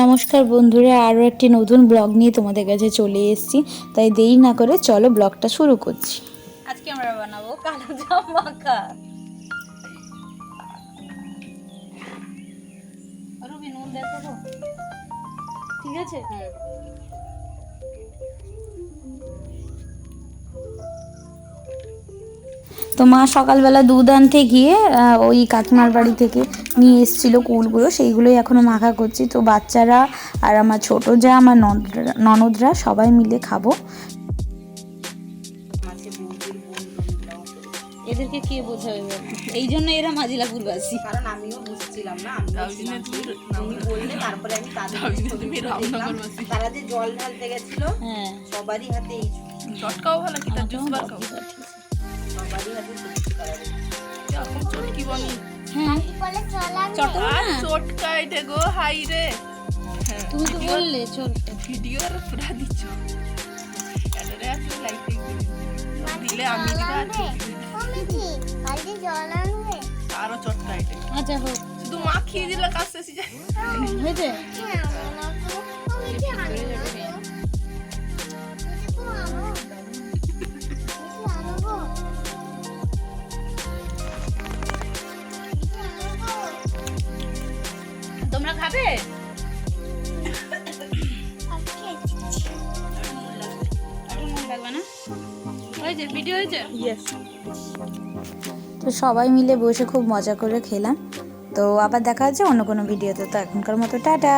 নমস্কার বন্ধুরা আরও একটি নতুন ব্লগ নিয়ে তোমাদের কাছে চলে এসেছি। তাই দেরি না করে চলো ব্লগটা শুরু করছি। আজকে আমরা বানাবো কালো জাম মাখা রুবি নুন দেখো ঠিক আছে? তো মা সকালবেলা দুধ আনতে গিয়ে ওই কাকিমার বাড়ি থেকে নিয়ে এসেছিল কুলগুলো। সেইগুলোই এখনও মাখা করছি। তো বাচ্চারা আর আমার ছোট যা আমার ননদরা- ননদরা সবাই মিলে খাব। এদেরকে কে বোঝাবে এই জন্য এরা মাজিলাপুরবাসী। কারণ আমিও বুঝছিলাম না আমি বললে তারপরে আমি তাদের তারা যে জল ঢালতে গেছিল হ্যাঁ। সবারই হাতে এই চটকাও ভালো কি তার জুস বার খাও। চটকি বনি হ্যাঁ। চটো আর না চটকা এটা গো হাই রে। হ্যাঁ তুমি তো বললে চল ভিডিও আর পুরা দিচ্ছ। এটারে আসলে দিলে। আমি দিলে আরও চটকা এটা। আচ্ছা হোক। শুধু মাখিয়ে দিলে কাজ শেষ হয়েছে? তোমরা খাবে? তো সবাই মিলে বসে খুব মজা করে খেলাম। তো আবার দেখা হচ্ছে অন্য কোনো ভিডিওতে তো এখনকার মতো টাটা।